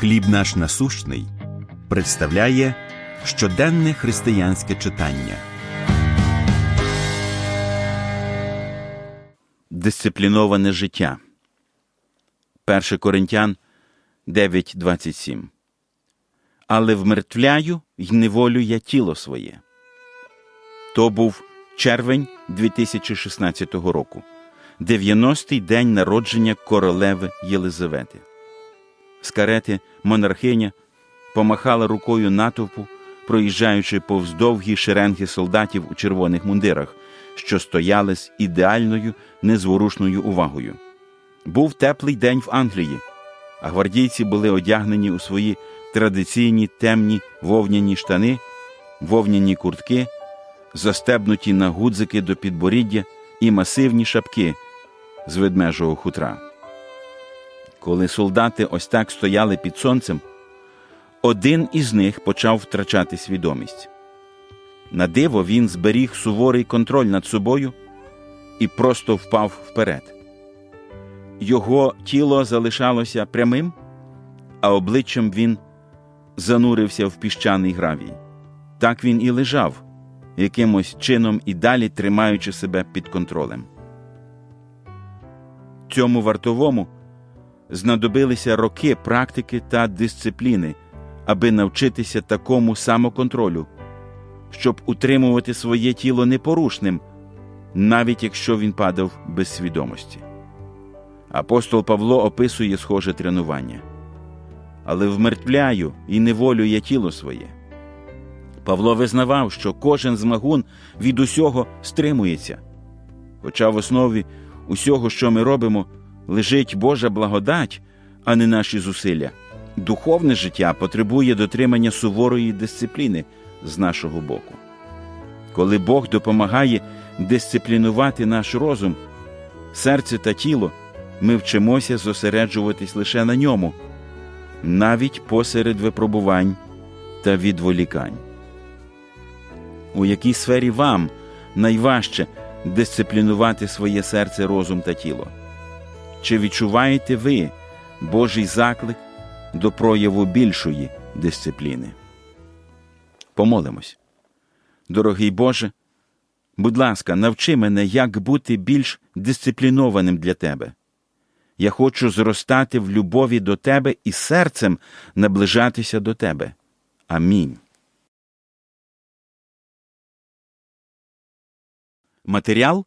Хліб наш насущний представляє щоденне християнське читання. Дисципліноване життя. 1 Коринтян 9.27 Але вмертвляю й неволю я тіло своє. То був червень 2016 року, 90-й день народження королеви Єлизавети. З карети монархиня помахала рукою натовпу, проїжджаючи повз довгі шеренги солдатів у червоних мундирах, що стояли з ідеальною незворушною увагою. Був теплий день в Англії, а гвардійці були одягнені у свої традиційні темні вовняні штани, вовняні куртки, застебнуті на гудзики до підборіддя і масивні шапки з ведмежого хутра. Коли солдати ось так стояли під сонцем, один із них почав втрачати свідомість. На диво він зберіг суворий контроль над собою і просто впав вперед. Його тіло залишалося прямим, а обличчям він занурився в піщаний гравій. Так він і лежав, якимось чином і далі тримаючи себе під контролем. Цьому вартовому знадобилися роки практики та дисципліни, аби навчитися такому самоконтролю, щоб утримувати своє тіло непорушним, навіть якщо він падав без свідомості. Апостол Павло описує схоже тренування. Але вмертвляю і неволю я тіло своє. Павло визнавав, що кожен змагун від усього стримується. Хоча в основі усього, що ми робимо, лежить Божа благодать, а не наші зусилля. Духовне життя потребує дотримання суворої дисципліни з нашого боку. Коли Бог допомагає дисциплінувати наш розум, серце та тіло, ми вчимося зосереджуватись лише на ньому, навіть посеред випробувань та відволікань. У якій сфері вам найважче дисциплінувати своє серце, розум та тіло? Чи відчуваєте ви Божий заклик до прояву більшої дисципліни? Помолимось. Дорогий Боже, будь ласка, навчи мене, як бути більш дисциплінованим для Тебе. Я хочу зростати в любові до Тебе і серцем наближатися до Тебе. Амінь. Матеріал